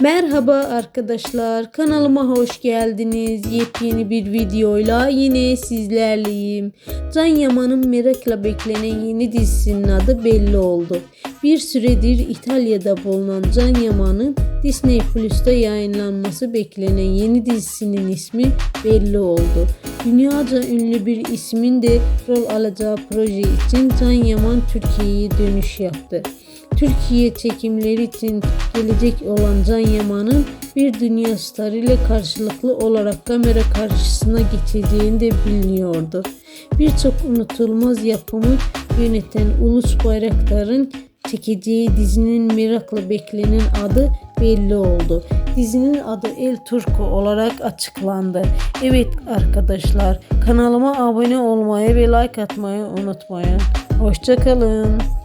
Merhaba arkadaşlar kanalıma hoş geldiniz. Yepyeni bir videoyla yine sizlerleyim. Can Yaman'ın merakla beklenen yeni dizisinin adı belli oldu. Bir süredir İtalya'da bulunan Can Yaman'ın Disney Plus'ta yayınlanması beklenen yeni dizisinin ismi belli oldu. Dünyaca ünlü bir ismin de rol alacağı proje için Can Yaman Türkiye'ye dönüş yaptı. Türkiye çekimleri için gelecek olan Can Yaman'ın bir dünya starı ile karşılıklı olarak kamera karşısına geçeceğini de biliniyordu. Birçok unutulmaz yapımı yöneten Ulus Bayraktar'ın çekeceği dizinin merakla beklenen adı belli oldu. Dizinin adı El Turco olarak açıklandı. Evet arkadaşlar kanalıma abone olmayı ve like atmayı unutmayın. Hoşçakalın.